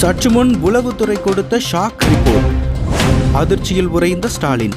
சற்று முன் உளவுத்துறை கொடுத்த ஷாக் ரிப்போர்ட். அதிர்ச்சியில் உறைந்த ஸ்டாலின்.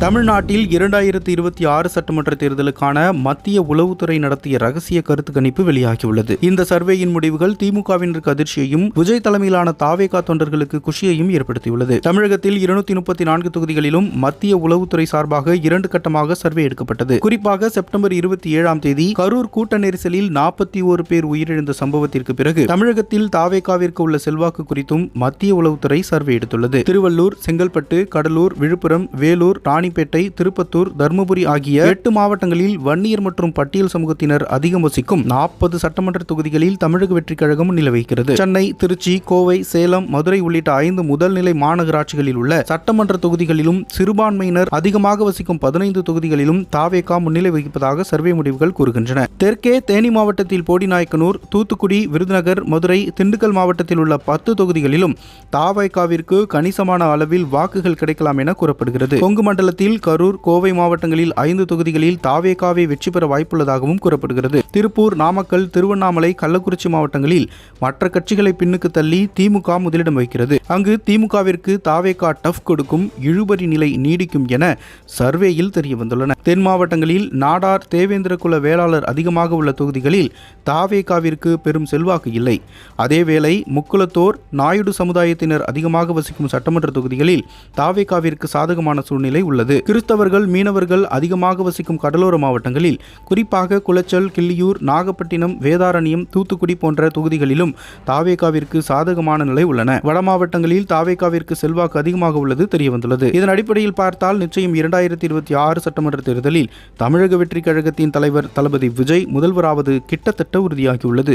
தமிழ்நாட்டில் இரண்டாயிரத்தி இருபத்தி ஆறு சட்டமன்ற தேர்தலுக்கான மத்திய உளவுத்துறை நடத்திய ரகசிய கருத்து கணிப்பு வெளியாகியுள்ளது. இந்த சர்வேயின் முடிவுகள் திமுகவினருக்கு அதிர்ச்சியையும் விஜய் தலைமையிலான தாவேகா தொண்டர்களுக்கு குஷியையும் ஏற்படுத்தியுள்ளது. தமிழகத்தில் இருநூத்தி முப்பத்தி நான்கு தொகுதிகளிலும் மத்திய உளவுத்துறை சார்பாக இரண்டு கட்டமாக சர்வே எடுக்கப்பட்டது. குறிப்பாக செப்டம்பர் இருபத்தி ஏழாம் தேதி கரூர் கூட்ட நெரிசலில் நாற்பத்தி ஒரு பேர் உயிரிழந்த சம்பவத்திற்கு பிறகு தமிழகத்தில் தாவேகாவிற்கு உள்ள செல்வாக்கு குறித்தும் மத்திய உளவுத்துறை சர்வே எடுத்துள்ளது. திருவள்ளூர் செங்கல்பட்டு கடலூர் விழுப்புரம் வேலூர் ராணி ராணிப்பேட்டை திருப்பத்தூர் தருமபுரி ஆகிய எட்டு மாவட்டங்களில் வன்னியர் மற்றும் பட்டியல் சமூகத்தினர் அதிகம் வசிக்கும் நாற்பது சட்டமன்ற தொகுதிகளில் தமிழக வெற்றிக் கழகம் முன்னிலை சென்னை திருச்சி கோவை சேலம் மதுரை உள்ளிட்ட ஐந்து முதல்நிலை மாநகராட்சிகளில் உள்ள சட்டமன்ற தொகுதிகளிலும் சிறுபான்மையினர் அதிகமாக வசிக்கும் பதினைந்து தொகுதிகளிலும் தாவேகா முன்னிலை வகிப்பதாக சர்வே முடிவுகள் கூறுகின்றன. தெற்கே தேனி மாவட்டத்தில் போடிநாயக்கனூர் தூத்துக்குடி விருதுநகர் மதுரை திண்டுக்கல் மாவட்டத்தில் உள்ள பத்து தொகுதிகளிலும் தாவேகாவிற்கு கணிசமான அளவில் வாக்குகள் கிடைக்கலாம் என கூறப்படுகிறது. கொங்கு மண்டலத்தில் கரூர் கோவை மாவட்டங்களில் ஐந்து தொகுதிகளில் தாவேகாவை வெற்றி பெற வாய்ப்புள்ளதாகவும் கூறப்படுகிறது. திருப்பூர் நாமக்கல் திருவண்ணாமலை கள்ளக்குறிச்சி மாவட்டங்களில் மற்ற கட்சிகளை பின்னுக்கு தள்ளி திமுக முதலிடம் வைக்கிறது அங்கு திமுகவிற்கு தாவேகா டஃப் கொடுக்கும் இழுபறி நிலை நீடிக்கும் என சர்வேயில் தெரிய வந்துள்ளன தென் மாவட்டங்களில் நாடார் தேவேந்திர குல வேளாளர் அதிகமாக உள்ள தொகுதிகளில் தாவேகாவிற்கு பெரும் செல்வாக்கு இல்லை. அதேவேளை முக்குளத்தோர் நாயுடு சமுதாயத்தினர் அதிகமாக வசிக்கும் சட்டமன்ற தொகுதிகளில் தாவேகாவிற்கு சாதகமான சூழ்நிலை உள்ளது. கிறிஸ்தவர்கள் மீனவர்கள் அதிகமாக வசிக்கும் கடலோர மாவட்டங்களில் குறிப்பாக குளச்சல் கிள்ளியூர் நாகப்பட்டினம் வேதாரண்யம் தூத்துக்குடி போன்ற தொகுதிகளிலும் தாவேகாவிற்கு சாதகமான நிலை உள்ளன. வட மாவட்டங்களில் தாவேகாவிற்கு செல்வாக்கு அதிகமாக உள்ளது தெரியவந்துள்ளது. இதன் அடிப்படையில் பார்த்தால் நிச்சயம் இரண்டாயிரத்தி இருபத்தி ஆறு சட்டமன்ற தேர்தலில் தமிழக வெற்றிக் கழகத்தின் தலைவர் தளபதி விஜய் முதல்வராவது கிட்டத்தட்ட உறுதியாகியுள்ளது.